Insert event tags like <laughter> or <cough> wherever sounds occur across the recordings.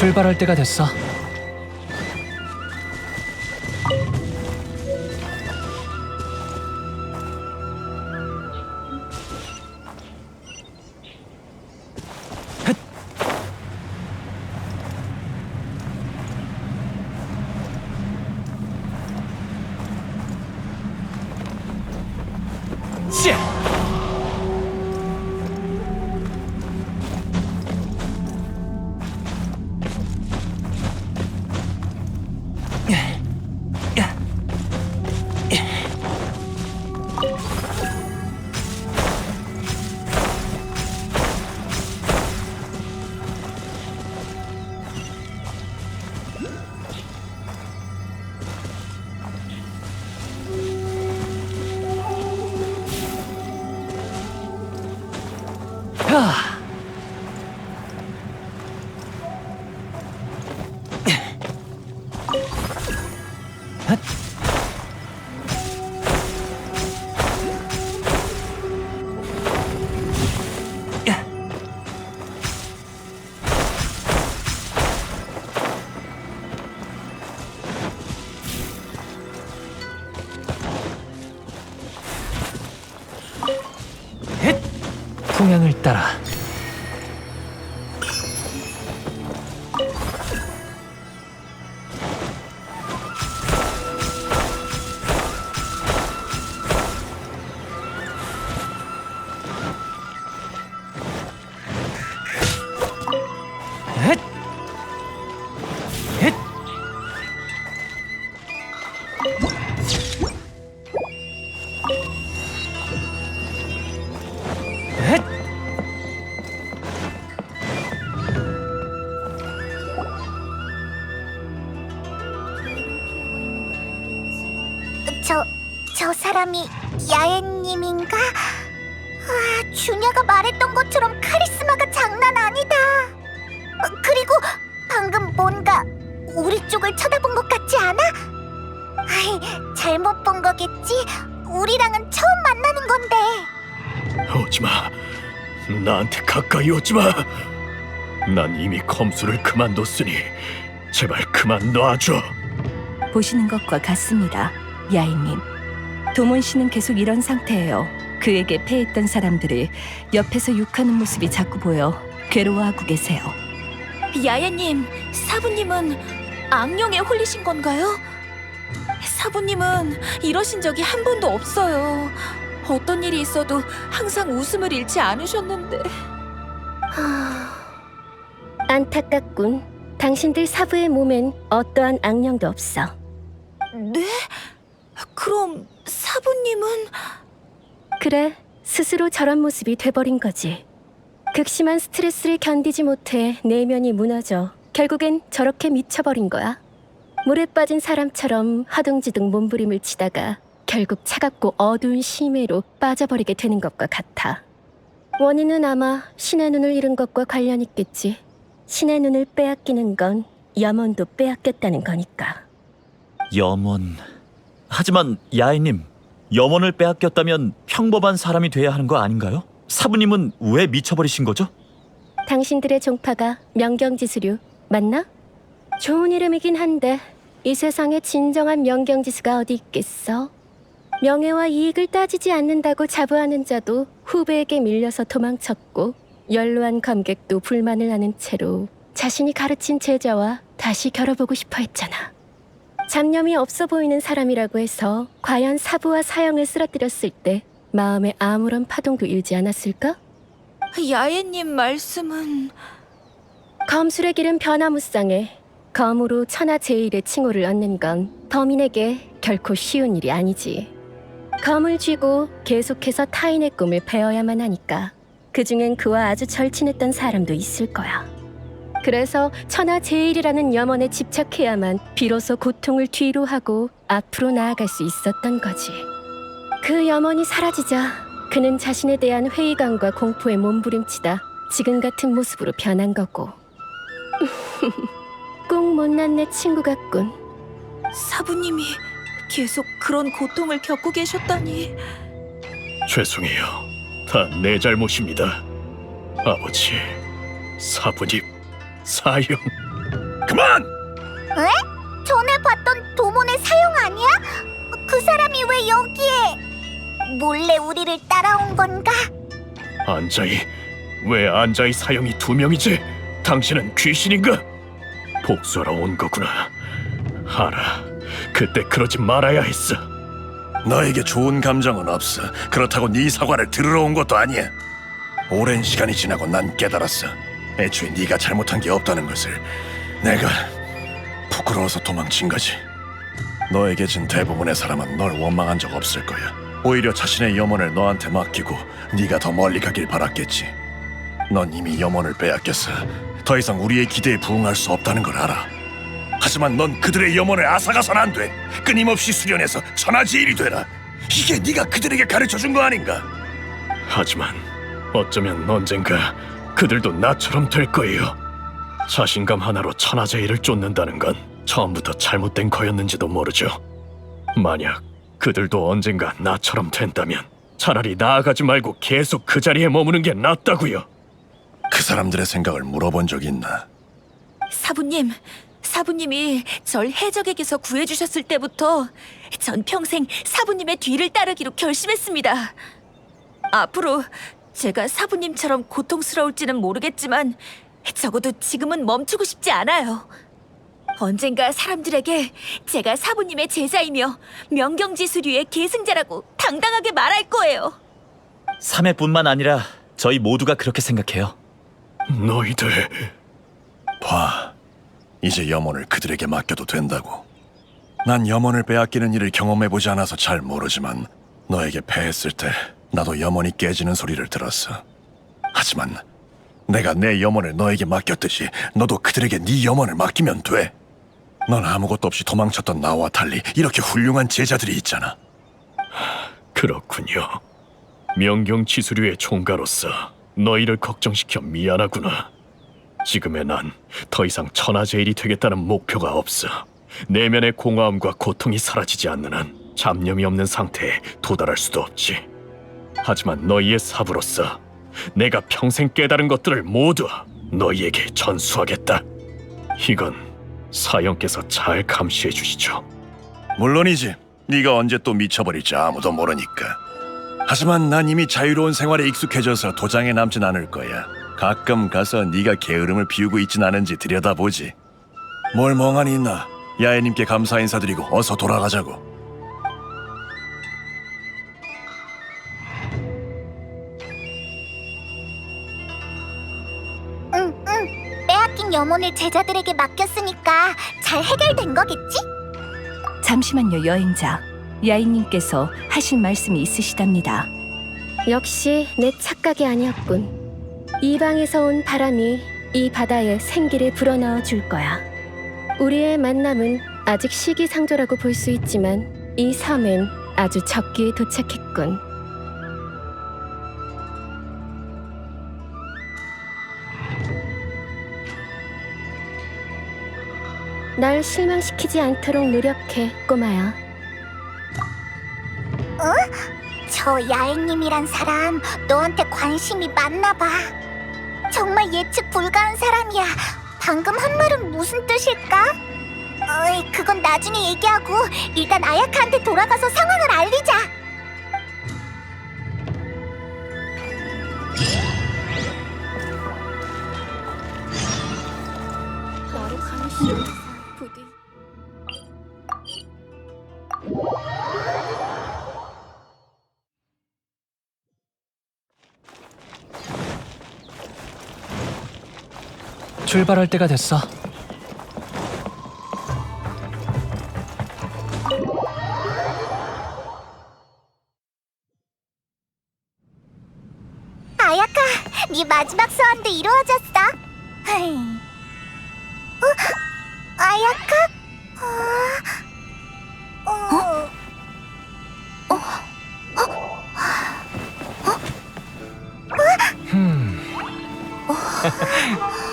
출발할 때가 됐어. 풍향을 따라 야애님인가? 아, 준야가 말했던 것처럼 카리스마가 장난 아니다. 어, 그리고 방금 뭔가 우리 쪽을 쳐다본 것 같지 않아? 아이, 잘못 본 거겠지? 우리랑은 처음 만나는 건데. 오지 마. 나한테 가까이 오지 마. 난 이미 검수를 그만뒀으니 제발 그만 놔줘. 보시는 것과 같습니다. 야인님. 도몬 씨는 계속 이런 상태예요. 그에게 패했던 사람들을 옆에서 욕하는 모습이 자꾸 보여 괴로워하고 계세요. 야야님, 사부님은 악령에 홀리신 건가요? 사부님은 이러신 적이 한 번도 없어요. 어떤 일이 있어도 항상 웃음을 잃지 않으셨는데. 안타깝군. 당신들 사부의 몸엔 어떠한 악령도 없어. 네? 그럼 사부님은 그래, 스스로 저런 모습이 돼버린 거지. 극심한 스트레스를 견디지 못해 내면이 무너져 결국엔 저렇게 미쳐버린 거야. 물에 빠진 사람처럼 하둥지둥 몸부림을 치다가 결국 차갑고 어두운 심해로 빠져버리게 되는 것과 같아. 원인은 아마 신의 눈을 잃은 것과 관련 있겠지. 신의 눈을 빼앗기는 건 염원도 빼앗겼다는 거니까. 염원. 하지만 야인님, 염원을 빼앗겼다면 평범한 사람이 돼야 하는 거 아닌가요? 사부님은 왜 미쳐버리신 거죠? 당신들의 종파가 명경지수류 맞나? 좋은 이름이긴 한데 이 세상에 진정한 명경지수가 어디 있겠어? 명예와 이익을 따지지 않는다고 자부하는 자도 후배에게 밀려서 도망쳤고 연로한 감객도 불만을 하는 채로 자신이 가르친 제자와 다시 겨뤄보고 싶어 했잖아. 잡념이 없어 보이는 사람이라고 해서 과연 사부와 사형을 쓰러뜨렸을 때 마음에 아무런 파동도 일지 않았을까? 야예님 말씀은 검술의 길은 변화무쌍해 검으로 천하 제일의 칭호를 얻는 건 범인에게 결코 쉬운 일이 아니지. 검을 쥐고 계속해서 타인의 꿈을 베어야만 하니까 그중엔 그와 아주 절친했던 사람도 있을 거야. 그래서 천하 제일이라는 염원에 집착해야만 비로소 고통을 뒤로 하고 앞으로 나아갈 수 있었던 거지. 그 염원이 사라지자 그는 자신에 대한 회의감과 공포에 몸부림치다 지금 같은 모습으로 변한 거고. <laughs> 꼭 못난 내 친구 같군. 사부님이 계속 그런 고통을 겪고 계셨다니. 죄송해요. 다 내 잘못입니다. 아버지, 사부님, 사형. 그만! 전에 봤던 도몬의 사용 아니야? 그 사람이 왜 여기에 몰래 우리를 따라온 건가? 안자이, 왜 안자이 사형이 두 명이지? 당신은 귀신인가? 복수하러 온 거구나. 알아. 그때 그러지 말아야 했어. 너에게 좋은 감정은 없어. 그렇다고 네 사과를 들으러 온 것도 아니야. 오랜 시간이 지나고 난 깨달았어. 애초에 네가 잘못한 게 없다는 것을. 내가 부끄러워서 도망친 거지. 너에게 진 대부분의 사람은 널 원망한 적 없을 거야. 오히려 자신의 염원을 너한테 맡기고 네가 더 멀리 가길 바랐겠지. 넌 이미 염원을 빼앗겼어. 더 이상 우리의 기대에 부응할 수 없다는 걸 알아. 하지만 넌 그들의 염원을 앗아가선 안 돼. 끊임없이 수련해서 천하제일이 되라. 이게 네가 그들에게 가르쳐 준 거 아닌가? 하지만 어쩌면 언젠가 그들도 나처럼 될 거예요. 자신감 하나로 천하제일을 쫓는다는 건 처음부터 잘못된 거였는지도 모르죠. 만약 그들도 언젠가 나처럼 된다면 차라리 나아가지 말고 계속 그 자리에 머무는 게 낫다고요. 그 사람들의 생각을 물어본 적 있나? 사부님, 사부님이 절 해적에게서 구해주셨을 때부터 전 평생 사부님의 뒤를 따르기로 결심했습니다. 앞으로 제가 사부님처럼 고통스러울지는 모르겠지만 적어도 지금은 멈추고 싶지 않아요. 언젠가 사람들에게 제가 사부님의 제자이며 명경지수류의 계승자라고 당당하게 말할 거예요. 3회뿐만 아니라 저희 모두가 그렇게 생각해요. 너희들 봐, 이제 염원을 그들에게 맡겨도 된다고. 난 염원을 빼앗기는 일을 경험해보지 않아서 잘 모르지만 너에게 패했을 때 나도 염원이 깨지는 소리를 들었어. 하지만 내가 내 염원을 너에게 맡겼듯이 너도 그들에게 네 염원을 맡기면 돼. 넌 아무것도 없이 도망쳤던 나와 달리 이렇게 훌륭한 제자들이 있잖아. 그렇군요. 명경치수류의 총가로서 너희를 걱정시켜 미안하구나. 지금의 난 더 이상 천하제일이 되겠다는 목표가 없어. 내면의 공허함과 고통이 사라지지 않는 한 잡념이 없는 상태에 도달할 수도 없지. 하지만 너희의 사부로서 내가 평생 깨달은 것들을 모두 너희에게 전수하겠다. 이건 사형께서 잘 감시해 주시죠. 물론이지. 네가 언제 또 미쳐버릴지 아무도 모르니까. 하지만 난 이미 자유로운 생활에 익숙해져서 도장에 남진 않을 거야. 가끔 가서 네가 게으름을 피우고 있진 않은지 들여다보지. 뭘 멍하니 있나? 야애님께 감사 인사드리고 어서 돌아가자고. 염원을 제자들에게 맡겼으니까 잘 해결된 거겠지? 잠시만요, 여행자. 야인님께서 하실 말씀이 있으시답니다. 역시 내 착각이 아니었군. 이 방에서 온 바람이 이 바다에 생기를 불어넣어 줄 거야. 우리의 만남은 아직 시기상조라고 볼 수 있지만 이 섬은 아주 적기에 도착했군. 날 실망시키지 않도록 노력해, 꼬마야. 저 야행님이란 사람 너한테 관심이 많나 봐. 정말 예측 불가한 사람이야. 방금 한 말은 무슨 뜻일까? 어이, 그건 나중에 얘기하고 일단 아야카한테 돌아가서 상황을 알리자. 출발할 때가 됐어. 아야카, 네 마지막 소원도 이루어졌어. 헤이, 아야카? 어? 어? <laughs>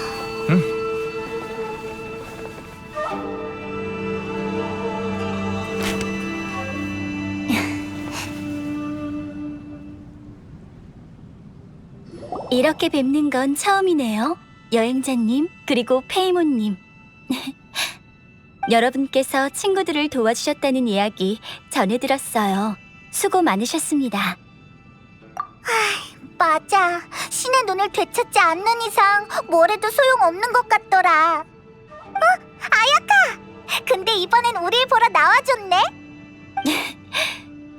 이렇게 뵙는 건 처음이네요. 여행자님, 그리고 페이모님. <laughs> 여러분께서 친구들을 도와주셨다는 이야기 전해 들었어요. 수고 많으셨습니다. 맞아. 신의 눈을 되찾지 않는 이상 뭘 해도 소용없는 것 같더라. 어? 아야카! 근데 이번엔 우릴 보러 나와줬네? <laughs>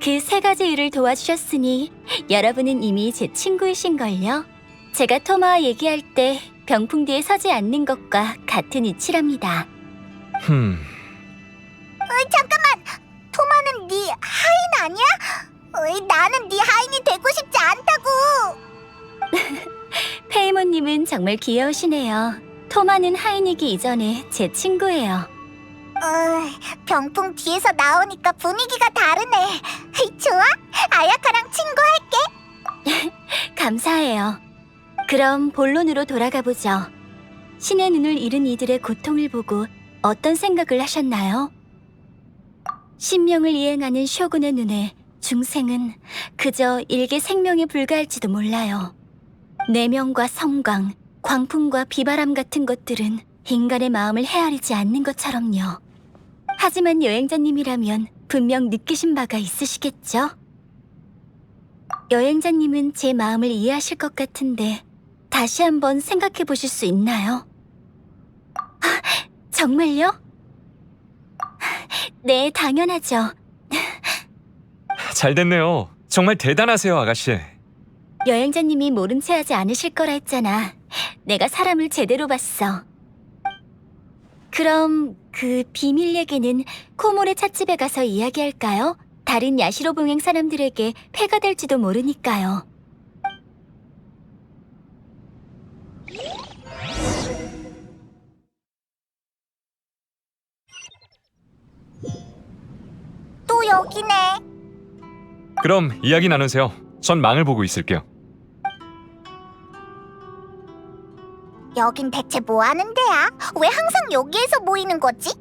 그 세 가지 일을 도와주셨으니 여러분은 이미 제 친구이신걸요. 제가 토마와 얘기할 때 병풍 뒤에 서지 않는 것과 같은 이치랍니다. 흠. 어이, 잠깐만! 토마는 네 하인 아니야? 어이, 나는 네 하인이 되고 싶지 않다고! <laughs> 페이모님은 정말 귀여우시네요. 토마는 하인이기 이전에 제 친구예요. 어이, 병풍 뒤에서 나오니까 분위기가 다르네. <laughs> 좋아? 아야카랑 친구할게. <laughs> 감사해요. 그럼 본론으로 돌아가 보죠. 신의 눈을 잃은 이들의 고통을 보고 어떤 생각을 하셨나요? 신명을 이행하는 쇼군의 눈에 중생은 그저 일개 생명에 불과할지도 몰라요. 내명과 성광, 광풍과 비바람 같은 것들은 인간의 마음을 헤아리지 않는 것처럼요. 하지만 여행자님이라면 분명 느끼신 바가 있으시겠죠? 여행자님은 제 마음을 이해하실 것 같은데 다시 한번 생각해 보실 수 있나요? 아, 정말요? 네, 당연하죠. 잘 됐네요. 정말 대단하세요, 아가씨. 여행자님이 모른 체 하지 않으실 거라 했잖아. 내가 사람을 제대로 봤어. 그럼 그 비밀 얘기는 코모레 찻집에 가서 이야기할까요? 다른 야시로 봉행 사람들에게 폐가 될지도 모르니까요. 또 여기네. 그럼 이야기 나누세요. 전 망을 보고 있을게요. 여긴 대체 뭐 하는 데야? 왜 항상 여기에서 모이는 거지?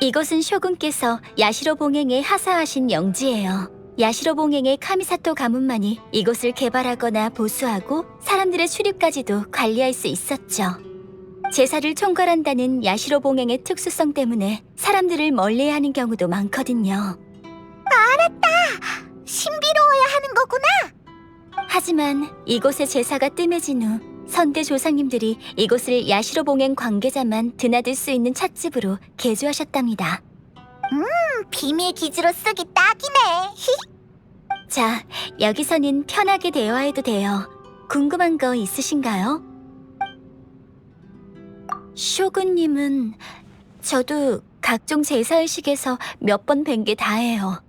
이곳은 쇼군께서 야시로 봉행에 하사하신 영지예요. 야시로 봉행의 카미사토 가문만이 이곳을 개발하거나 보수하고 사람들의 출입까지도 관리할 수 있었죠. 제사를 총괄한다는 야시로 봉행의 특수성 때문에 사람들을 멀리하는 경우도 많거든요. 하지만 이곳의 제사가 뜸해진 후 선대 조상님들이 이곳을 야시로 봉행 관계자만 드나들 수 있는 찻집으로 개조하셨답니다. 비밀 기지로 쓰기 딱이네. <laughs> 자, 여기서는 편하게 대화해도 돼요. 궁금한 거 있으신가요? 쇼군님은 저도 각종 제사의식에서 몇 번 뵌 게 다예요.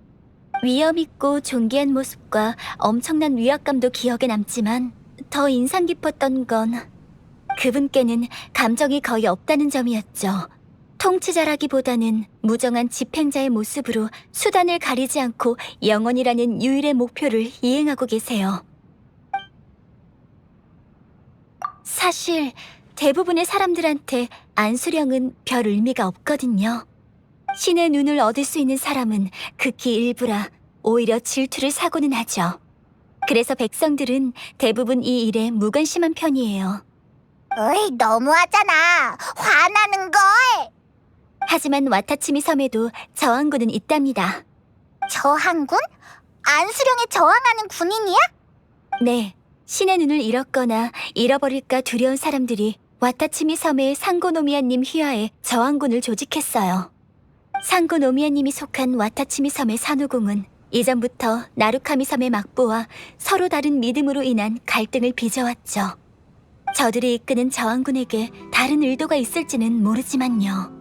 위엄있고 존귀한 모습과 엄청난 위압감도 기억에 남지만 더 인상 깊었던 건 그분께는 감정이 거의 없다는 점이었죠. 통치자라기보다는 무정한 집행자의 모습으로 수단을 가리지 않고 영원이라는 유일의 목표를 이행하고 계세요. 사실 대부분의 사람들한테 안수령은 별 의미가 없거든요. 신의 눈을 얻을 수 있는 사람은 극히 일부라 오히려 질투를 사고는 하죠. 그래서 백성들은 대부분 이 일에 무관심한 편이에요. 어이, 너무하잖아. 화나는 걸. 하지만 와타치미 섬에도 저항군은 있답니다. 저항군? 안수령에 저항하는 군인이야? 네, 신의 눈을 잃었거나 잃어버릴까 두려운 사람들이 와타치미 섬의 상고노미아님 휘하에 저항군을 조직했어요. 상고노미아님이 속한 와타치미 섬의 산후궁은 이전부터 나루카미 섬의 막부와 서로 다른 믿음으로 인한 갈등을 빚어왔죠. 저들이 이끄는 저항군에게 다른 의도가 있을지는 모르지만요.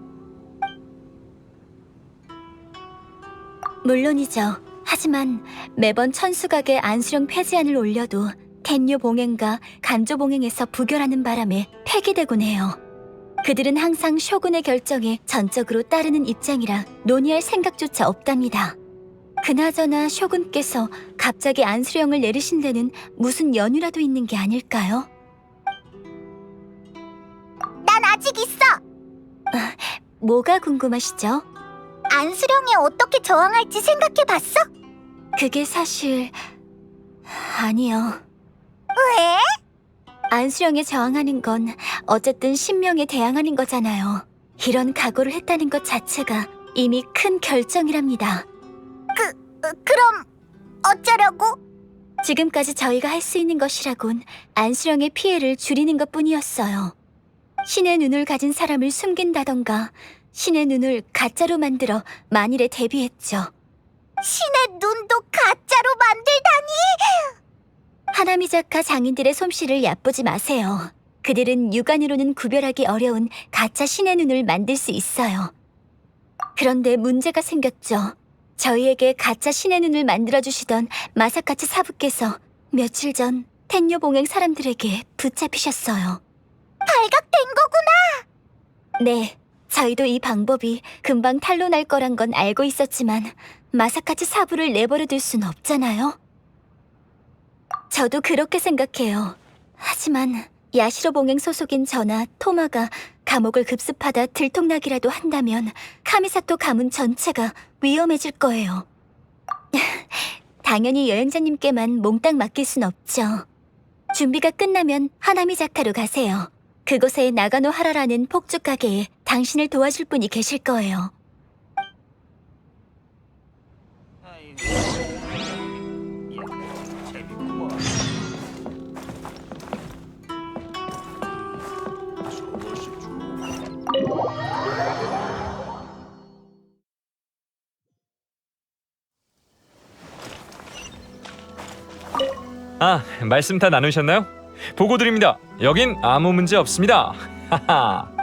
물론이죠. 하지만 매번 천수각에 안수령 폐지안을 올려도 텐요 봉행과 간조 봉행에서 부결하는 바람에 폐기되곤 해요. 그들은 항상 쇼군의 결정에 전적으로 따르는 입장이라 논의할 생각조차 없답니다. 그나저나 쇼군께서 갑자기 안수령을 내리신 데는 무슨 연유라도 있는 게 아닐까요? 난 아직 있어. 뭐가 궁금하시죠? 안수령에 어떻게 저항할지 생각해봤어? 그게 사실 아니요. 왜? 안수령에 저항하는 건 어쨌든 신명에 대항하는 거잖아요. 이런 각오를 했다는 것 자체가 이미 큰 결정이랍니다. 어, 그럼 어쩌려고? 지금까지 저희가 할 수 있는 것이라곤 안수령의 피해를 줄이는 것 뿐이었어요. 신의 눈을 가진 사람을 숨긴다던가 신의 눈을 가짜로 만들어 만일에 대비했죠. 신의 눈도 가짜로 만들다니! 하나미자카 장인들의 솜씨를 얕보지 마세요. 그들은 육안으로는 구별하기 어려운 가짜 신의 눈을 만들 수 있어요. 그런데 문제가 생겼죠. 저희에게 가짜 신의 눈을 만들어주시던 마사카츠 사부께서 며칠 전 텐요 봉행 사람들에게 붙잡히셨어요. 발각된 거구나! 네, 저희도 이 방법이 금방 탄로날 거란 건 알고 있었지만 마사카츠 사부를 내버려 둘 순 없잖아요. 저도 그렇게 생각해요. 하지만 야시로 봉행 소속인 저나 토마가 감옥을 급습하다 들통나기라도 한다면 카미사토 가문 전체가 위험해질 거예요. <laughs> 당연히 여행자님께만 몽땅 맡길 순 없죠. 준비가 끝나면 하나미자카로 가세요. 그곳에 나가노 하라라는 폭죽 가게에 당신을 도와줄 분이 계실 거예요. 아, 말씀 다 나누셨나요? 보고 드립니다. 여긴 아무 문제 없습니다. 하하.